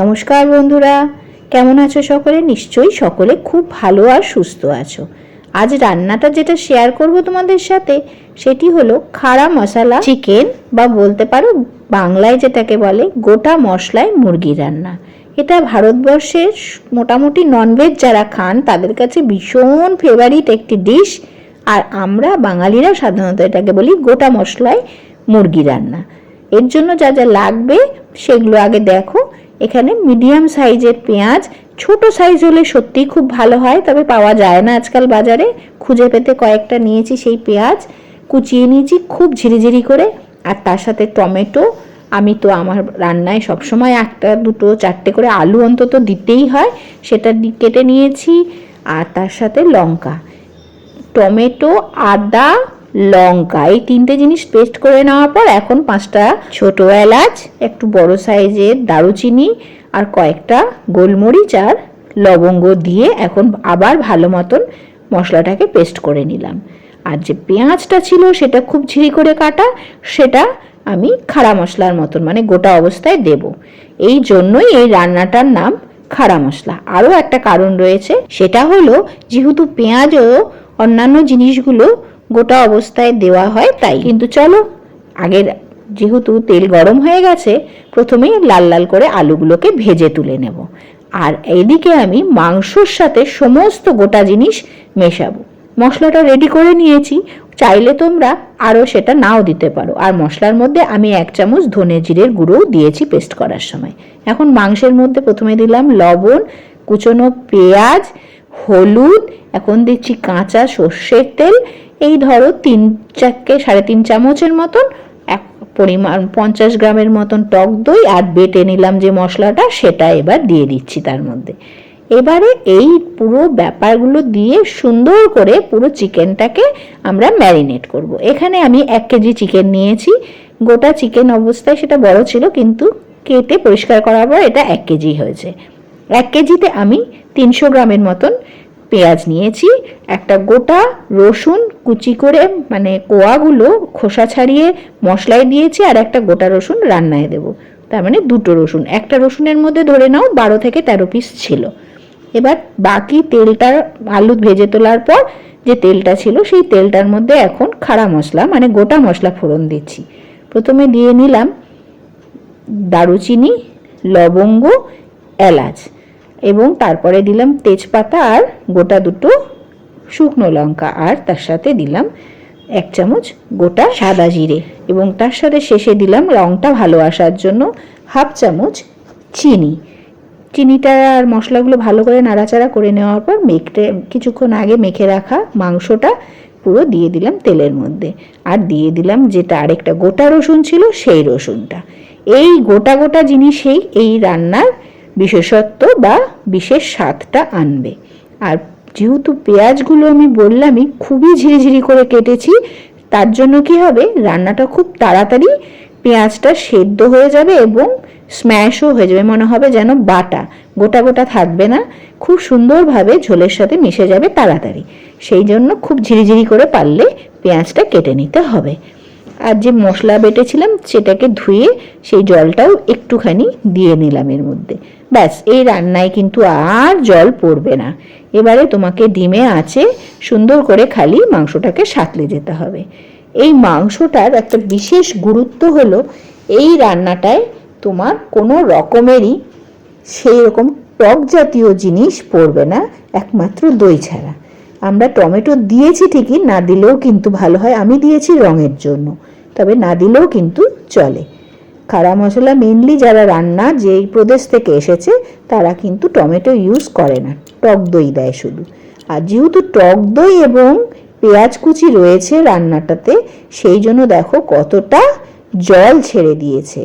নমস্কার বন্ধুরা। কেমন আছো সকলে? নিশ্চয়ই সকলে খুব ভালো আর সুস্থ আছো। আজ রান্নাটা যেটা শেয়ার করব তোমাদের সাথে, সেটি হলো খাড়া মশলা চিকেন বা বলতে পারো বাংলায় যেটাকে বলে গোটা মশলায় মুরগি রান্না। এটা ভারতবর্ষের মোটামুটি ননভেজ যারা খান, তাদের কাছে ভীষণ ফেভারিট একটি ডিশ আর আমরা বাঙালিরা সাধারণত এটাকে বলি গোটা মশলায় মুরগি রান্না। এর জন্য যা যা লাগবে, সেগুলো আগে দেখো। মিডিয়াম সাইজের পেঁয়াজ, ছোট সাইজ হলে সত্যিই খুব ভালো হয়, তবে পাওয়া যায় না। আজকাল বাজারে খুঁজে পেতে কয়েকটা নিয়েছি সেই পেঁয়াজ, কুচিয়ে নিয়েছি খুব ঝিরিঝিরি করে, আর তার সাথে টমেটো। আমি তো আমার রান্নায় সবসময় একটা, দুটো, চারটে করে আলু অন্তত দিতেই হয়, সেটা কেটে নিয়েছি, আর তার সাথে লঙ্কা। টমেটো, আদা লঙ্কা এই তিনটে জিনিস পেস্ট করে নেওয়ার পর এখন পাঁচটা ছোট এলাচ, একটু বড় সাইজের দারুচিনি আর কয়েকটা গোলমরিচ আর লবঙ্গ দিয়ে এখন আবার ভালো মতন মশলাটাকে পেস্ট করে নিলাম। আর যে পেঁয়াজটা ছিল সেটা খুব ঝিরি করে কাটা, সেটা আমি খাড়া মশলার মতন মানে গোটা অবস্থায় দেব। এই জন্যই এই রান্নাটার নাম খাড়া মশলা। আরও একটা কারণ রয়েছে, সেটা হলো যেহেতু পেঁয়াজ ও অন্যান্য জিনিসগুলো গোটা অবস্থায় দেওয়া হয় তাই। কিন্তু চলো, আগের যেহেতু তেল গরম হয়ে গেছে, প্রথমেই লাল লাল করে আলুগুলোকে ভেজে তুলে নেব। আর এইদিকে আমি মাংসর সাথে সমস্ত গোটা জিনিস মেশাবো। মশলাটা রেডি করে নিয়েছি। চাইলে তোমরা আরও সেটা নাও দিতে পারো। আর মশলার মধ্যে আমি এক চামচ ধনে জিরের গুঁড়োও দিয়েছি পেস্ট করার সময়। এখন মাংসের মধ্যে প্রথমে দিলাম লবণ, কুচনো পেঁয়াজ, হলুদ, এখন দিচ্ছি কাঁচা সর্ষের তেল এই ধরো তিন চারকে সাড়ে তিন চামচের মতন, এক পরিমাণ পঞ্চাশ গ্রামের মতন টক দই আর বেটে নিলাম যে মশলাটা, সেটা এবার দিয়ে দিচ্ছি তার মধ্যে। এবারে এই পুরো ব্যাপারগুলো দিয়ে সুন্দর করে পুরো চিকেনটাকে আমরা ম্যারিনেট করব। এখানে আমি এক কেজি চিকেন নিয়েছি। গোটা চিকেন অবস্থায় সেটা বড় ছিল, কিন্তু কেটে পরিষ্কার করার পর এটা এক কেজি হয়েছে। এক কেজিতে আমি তিনশো গ্রামের মতন পেঁয়াজ নিয়েছি, একটা গোটা রসুন কুচি করে মানে কোয়াগুলো খোসা ছাড়িয়ে মশলায় দিয়েছি আর একটা গোটা রসুন রান্নায় দেবো। তার মানে দুটো রসুন। একটা রসুনের মধ্যে ধরে নাও বারো থেকে তেরো পিস ছিল। এবার বাকি তেলটা, আলু ভেজে তোলার পর যে তেলটা ছিল, সেই তেলটার মধ্যে এখন খাড়া মশলা মানে গোটা মশলা ফোড়ন দিচ্ছি। প্রথমে দিয়ে নিলাম দারুচিনি, লবঙ্গ, এলাচ। এবং তারপরে দিলাম তেজপাতা আর গোটা দুটো শুকনো লঙ্কা আর তার সাথে দিলাম এক চামচ গোটা সাদা জিরে এবং তার সাথে শেষে দিলাম রঙটা ভালো আসার জন্য হাফ চামচ চিনি। চিনিটা আর মশলাগুলো ভালো করে নাড়াচাড়া করে নেওয়ার পর মেখতে, কিছুক্ষণ আগে মেখে রাখা মাংসটা পুরো দিয়ে দিলাম তেলের মধ্যে আর দিয়ে দিলাম যেটা আরেকটা গোটা রসুন ছিল সেই রসুনটা। এই গোটা গোটা জিনিসেই এই রান্নার বিশেষত্ব বা বিশেষ স্বাদটা আনবে। আর যেহেতু পেঁয়াজগুলো আমি বললামই, খুবই ঝিরিঝিরি করে কেটেছি, তার জন্য কি হবে? রান্নাটা খুব তাড়াতাড়ি পেঁয়াজটা সেদ্ধ হয়ে যাবে এবং স্ম্যাশও হয়ে যাবে। মনে হবে যেন বাটা, গোটা গোটা থাকবে না। খুব সুন্দরভাবে ঝোলের সাথে মিশে যাবে তাড়াতাড়ি। সেই জন্য খুব ঝিরিঝিরি করে পারলে পেঁয়াজটা কেটে নিতে হবে। আর যে মশলা বেটেছিলাম সেটাকে ধুয়ে সেই জলটাও একটুখানি দিয়ে নিলাম এর মধ্যে। ব্যাস, এই রান্নায় কিন্তু আর জল পড়বে না। এবারে তোমাকে ডিমে আছে, সুন্দর করে খালি মাংসটাকে সাঁতলে যেতে হবে। এই মাংসটার একটা বিশেষ গুরুত্ব হলো, এই রান্নাটায় তোমার কোনো রকমেরই সেই রকম টক জাতীয় জিনিস পড়বে না, একমাত্র দই ছাড়া। আমরা টমেটো দিয়েছি ঠিকই, না দিলেও কিন্তু ভালো হয়। আমি দিয়েছি রঙের জন্য, তবে না দিলেও কিন্তু চলে। খাড়া মশলা মেনলি যারা রান্না যেই প্রদেশ থেকে এসেছে, তারা কিন্তু টমেটো ইউজ করে না। টক দই দেয় শুধু। আর যেহেতু টক দই এবং পেঁয়াজ কুচি রয়েছে রান্নাটাতে, সেই জন্য দেখো কতটা জল ছেড়ে দিয়েছে।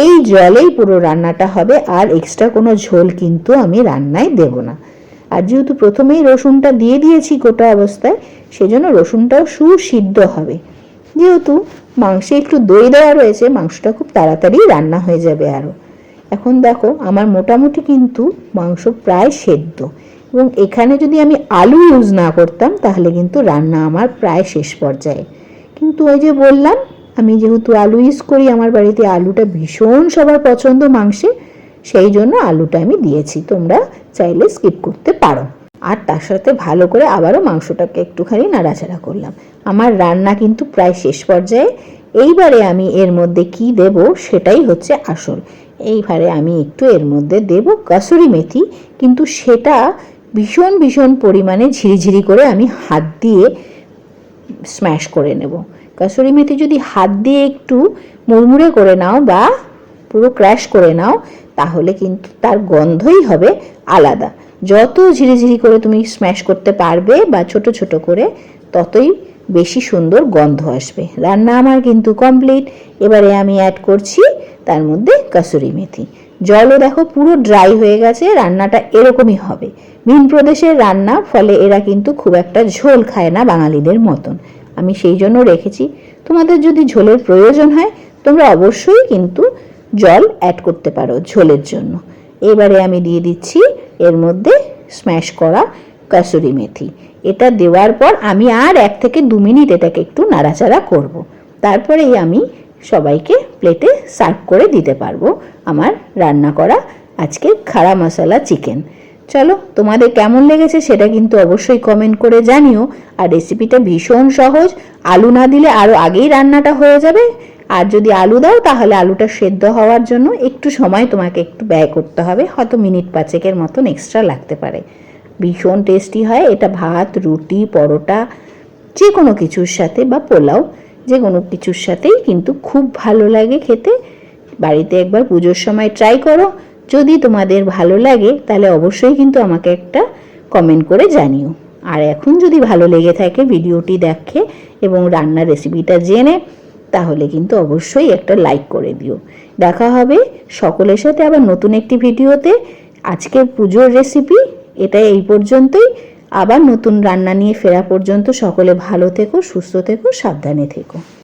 এই জলেই পুরো রান্নাটা হবে, আর এক্সট্রা কোনো ঝোল কিন্তু আমি রান্নায় দেব না। আর যেহেতু প্রথমেই রসুনটা দিয়ে দিয়েছি গোটা অবস্থায়, সেজন্য রসুনটাও সুসিদ্ধ হবে। যেহেতু মাংসে একটু দই দেওয়া রয়েছে, মাংসটা খুব তাড়াতাড়ি রান্না হয়ে যাবে আরও এখন দেখো, আমার মোটামুটি কিন্তু মাংস প্রায় সেদ্ধ। এবং এখানে যদি আমি আলু ইউজ না করতাম, তাহলে কিন্তু রান্না আমার প্রায় শেষ পর্যায়ে। কিন্তু ওই যে বললাম, আমি যেহেতু আলু ইউজ করি, আমার বাড়িতে আলুটা ভীষণ সবার পছন্দ মাংসে সেই জন্য আলুটা আমি দিয়েছি। তোমরা চাইলে স্কিপ করতে পারো। আর তার সাথে ভালো করে আবারও মাংসটাকে একটুখানি নাড়াচাড়া করলাম। আমার রান্না কিন্তু প্রায় শেষ পর্যায়ে। এইবারে আমি এর মধ্যে কি দেব সেটাই হচ্ছে আসল। এইবারে আমি একটু এর মধ্যে দেব কাসুরি মেথি। কিন্তু সেটা ভীষণ ভীষণ পরিমাণে ঝিরিঝিরি করে আমি হাত দিয়ে স্ম্যাশ করে নেব। কাসুরি মেথি যদি হাত দিয়ে একটু মুড়মুড়ে করে নাও বা পুরো ক্র্যাশ করে নাও তাহলে কিন্তু তার গন্ধই হবে আলাদা। যত ঝিরিঝিরি করে তুমি স্ম্যাশ করতে পারবে বা ছোট ছোট করে, ততই বেশি সুন্দর গন্ধ আসবে। রান্না আমার কিন্তু কমপ্লিট এবারে আমি অ্যাড করছি তার মধ্যে কাসুরি মেথি। জলও দেখো পুরো ড্রাই হয়ে গেছে, রান্নাটা এরকমই হবে। ভিন প্রদেশের রান্না, ফলে এরা কিন্তু খুব একটা ঝোল খায় না বাঙালিদের মতন। আমি সেই জন্য রেখেছি। তোমাদের যদি ঝোলের প্রয়োজন হয়, তোমরা অবশ্যই কিন্তু জল অ্যাড করতে পারো ঝোলের জন্য। এবারে আমি দিয়ে দিচ্ছি এর মধ্যে স্ম্যাশ করা কাসুরি মেথি। এটা দেওয়ার পর আমি আর এক থেকে দু মিনিট এটাকে একটু নাড়াচাড়া করব। তারপরেই আমি সবাইকে প্লেটে সার্ভ করে দিতে পারব আমার রান্না করা আজকে খাড়া মশলা চিকেন চলো, তোমাদের কেমন লেগেছে সেটা কিন্তু অবশ্যই কমেন্ট করে জানিও। আর রেসিপিটা ভীষণ সহজ। আলু না দিলে আরও আগেই রান্নাটা হয়ে যাবে। আর যদি আলু দাও, তাহলে আলুটা সেদ্ধ হওয়ার জন্য একটু সময় তোমাকে একটু ব্যয় করতে হবে। হয়তো মিনিট পাঁচেকের মতন এক্সট্রা লাগতে পারে। ভীষণ টেস্টি হয় এটা ভাত, রুটি, পরোটা যে কোনো কিছুর সাথে বা পোলাও যে কোনো কিছুর সাথেই কিন্তু খুব ভালো লাগে খেতে। বাড়িতে একবার পুজোর সময় ট্রাই করো। যদি তোমাদের ভালো লাগে, তাহলে অবশ্যই কিন্তু আমাকে একটা কমেন্ট করে জানিও। আর এখন যদি ভালো লেগে থাকে, ভিডিওটি দেখে এবং রান্নার রেসিপিটা জেনে তাহলে কিন্তু অবশ্যই একটা লাইক করে দিও। দেখা হবে সকলের সাথে আবার নতুন একটি ভিডিওতে। আজকের পুজোর রেসিপি এটা এই পর্যন্তই। আবার নতুন রান্না নিয়ে ফেরা পর্যন্ত সকলে ভালো থেকো, সুস্থ থেকো, সাবধানে থেকো।